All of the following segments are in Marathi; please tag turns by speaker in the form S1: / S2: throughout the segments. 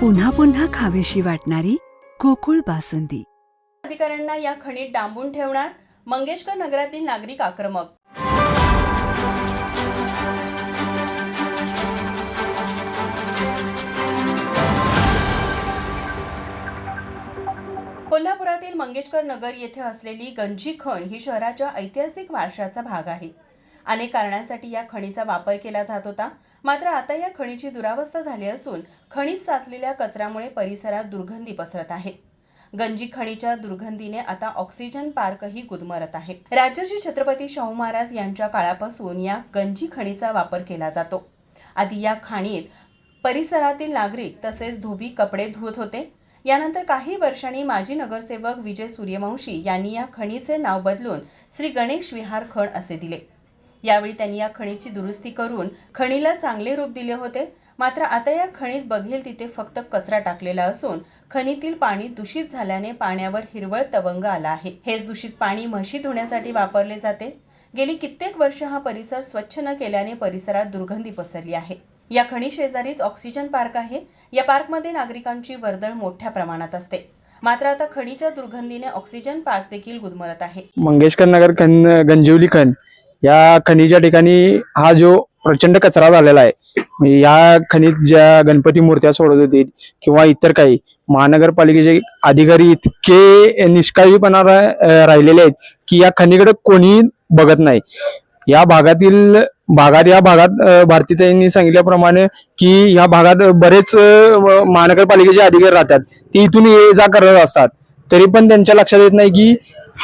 S1: पुन्हा पुन्हा खावीशी वाटणारी गोकुळ बासुंदी.
S2: अधिकाऱ्यांना या खणीत डांबून ठेवणार मंगेशकर नगरातील नागरिक आक्रमक. कोल्हापुरातील मंगेशकर नगर येथे असलेली गंजी खण ही शहराच्या ऐतिहासिक वारशाचा भाग आहे. अनेक कारणांसाठी या खणीचा वापर केला जात होता. मात्र आता या खणीची दुरावस्था झाली असून खणीत साचलेल्या कचऱ्यामुळे परिसरात दुर्गंधी पसरत आहे. गंजी खणीच्या दुर्गंधीने आता ऑक्सिजन पार्कही गुदमरत आहे. राज्याचे छत्रपती शाहू महाराज यांच्या काळापासून या गंजी खणीचा वापर केला जातो. आधी या खाणीत परिसरातील नागरिक तसेच धोबी कपडे धुत होते. यानंतर काही वर्षांनी माजी नगरसेवक विजय सूर्यवंशी यांनी या खणीचे नाव बदलून श्री गणेश विहार खण असे दिले. यावेळी त्यांनी या खणीची दुरुस्ती करून खणीला चांगले रूप दिले होते. मात्र आता या खणीत बघेल तिथे फक्त कचरा टाकलेला असून खणीतील पाणी दूषित झाल्याने पाण्यावर हिरवळ तवंग आला आहे. हेच दूषित पाणी म्हशी धुण्यासाठी वापरले जाते. गेली कित्येक वर्ष हा परिसर स्वच्छ न केल्याने परिसरात दुर्गंधी पसरली आहे. या खणी शेजारीच ऑक्सिजन पार्क आहे. या पार्कमध्ये नागरिकांची वर्दळ मोठ्या प्रमाणात असते. मात्र आता खणीच्या दुर्गंधीने ऑक्सिजन पार्क देखील गुदमरत आहे.
S3: मंगेशकर नगर खन गंजिवली खन या खणीच्या ठिकाणी हा जो प्रचंड कचरा झालेला आहे या खनिज ज्या गणपती मूर्त्या सोडत होती किंवा इतर काही महानगरपालिकेचे अधिकारी इतके निष्काळजीपणा राहिलेले आहेत की या खनिकडे कोणी बघत नाही. या भागातील भागात या भागात अं, भारतीताईंनी सांगितल्याप्रमाणे की या भागात बरेच महानगरपालिकेचे अधिकारी राहतात ते इथून ये जा करत असतात. तरी पण त्यांच्या लक्षात येत नाही की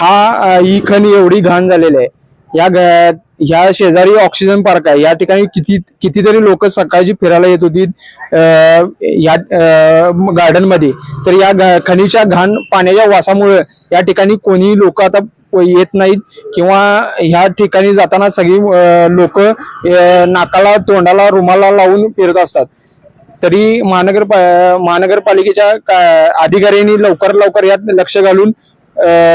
S3: हा ही खण एवढी घाण झालेली आहे. या ग- ह्या शेजारी ऑक्सिजन पार्क आहे. या ठिकाणी किती कितीतरी लोक सकाळची फिरायला येत होती या गार्डनमध्ये तर या ग- घाण पाण्याच्या वासामुळे या ठिकाणी कोणीही लोक आता येत नाहीत किंवा ह्या ठिकाणी जाताना सगळी लोक नाकाला तोंडाला रुमाला लावून फिरत असतात. तरी महानगर महानगरपालिकेच्या का- अधिकाऱ्यांनी लवकर लवकर यात लक्ष घालून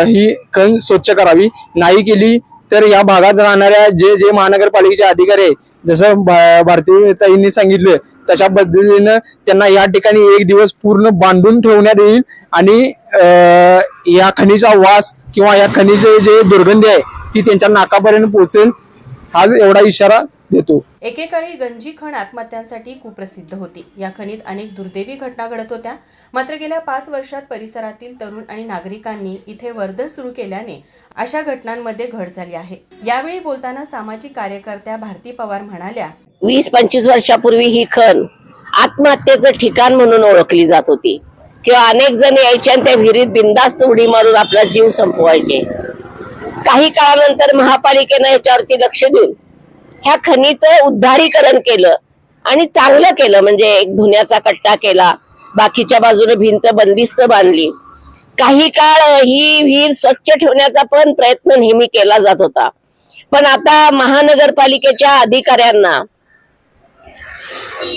S3: ही खण स्वच्छ करावी. नाही केली तर या भागात राहणाऱ्या जे जे महानगरपालिकेचे अधिकारी आहे जसं भारतीय ताईंनी सांगितलं तशा पद्धतीनं त्यांना या ठिकाणी एक दिवस पूर्ण बांधून ठेवण्यात येईल आणि या खनीचा वास किंवा या खनीचे जे दुर्गंधी आहे ती त्यांच्या नाकापर्यंत पोहोचेल. हाच एवढा इशारा देतो.
S2: एकेकाळी गंजी खण आत्महत्यांसाठी कुप्रसिद्ध होती. या खणीत अनेक दुर्दैवी घटना घडत होत्या. मात्र गेल्या पाच वर्षात परिसरातील तरुण आणि नागरिकांनी इथे वर्दळ सुरू केल्याने अशा घटनांमध्ये घट झाली आहे. यावेळी बोलताना सामाजिक कार्यकर्त्या भारती पवार म्हणाल्या
S4: वीस पंचवीस वर्षापूर्वी ही खण आत्महत्येचं ठिकाण म्हणून ओळखली जात होती. किंवा अनेक जण यायचे आणि त्या विहिरीत बिंदास्त उडी मारून आपला जीव संपवायचे. काही काळानंतर महापालिकेनं याच्यावरती लक्ष देऊन ह्या खनीचं उद्धारीकरण केलं आणि चांगलं केलं म्हणजे एक धुण्याचा कट्टा केला बाकीच्या बाजूने भिंत बंदिस्त बांधली. काही काळ ही विहीर स्वच्छ ठेवण्याचा पण प्रयत्न नेहमी केला जात होता. पण आता महानगरपालिकेच्या अधिकाऱ्यांना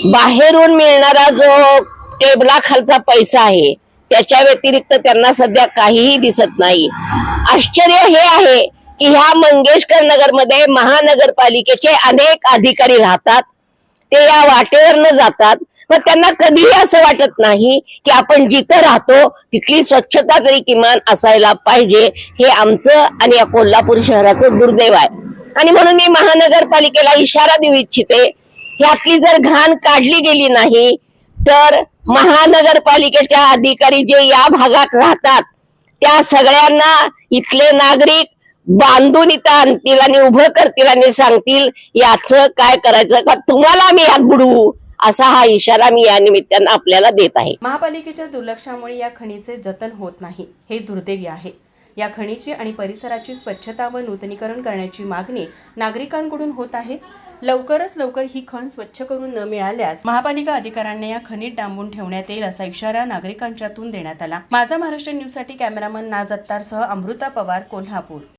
S4: बाहेरून मिळणारा जो टेबलाखालचा पैसा आहे त्याच्या व्यतिरिक्त त्यांना सध्या काहीही दिसत नाही. आश्चर्य हे आहे की ह्या मंगेशकर नगरमध्ये महानगरपालिकेचे अनेक अधिकारी राहतात. ते या वाटेवरनं जातात. पण त्यांना कधीही असं वाटत नाही की आपण जिथं राहतो तिथली स्वच्छता तरी किमान असायला पाहिजे. हे आमचं आणि या कोल्हापूर शहराचं दुर्दैव आहे. आणि म्हणून मी महानगरपालिकेला इशारा देऊ इच्छिते ह्यातली जर घाण काढली गेली नाही तर महानगरपालिकेच्या अधिकारी जे या भागात राहतात त्या सगळ्यांना इथले नागरिक बांधून इथं आणतील आणि उभं करतील आणि सांगतील याचं काय करायचं का तुम्हाला आम्ही यात बुडवू असा हा इशारा मी या निमित्तानं आपल्याला देत आहे.
S2: महापालिकेच्या दुर्लक्षामुळे या खणीचे जतन होत नाही हे दुर्दैवी आहे. या खणीची आणि परिसराची स्वच्छता व नूतनीकरण करण्याची मागणी नागरिकांकडून होत आहे. लवकरच लवकर ही खण स्वच्छ करून न मिळाल्यास महापालिका अधिकाऱ्यांना या खणीत डांबून ठेवण्यात येईल असा इशारा नागरिकांच्यातून देण्यात आला. माझा महाराष्ट्र न्यूजसाठी कॅमेरामन नाज अत्तारसह अमृता पवार कोल्हापूर.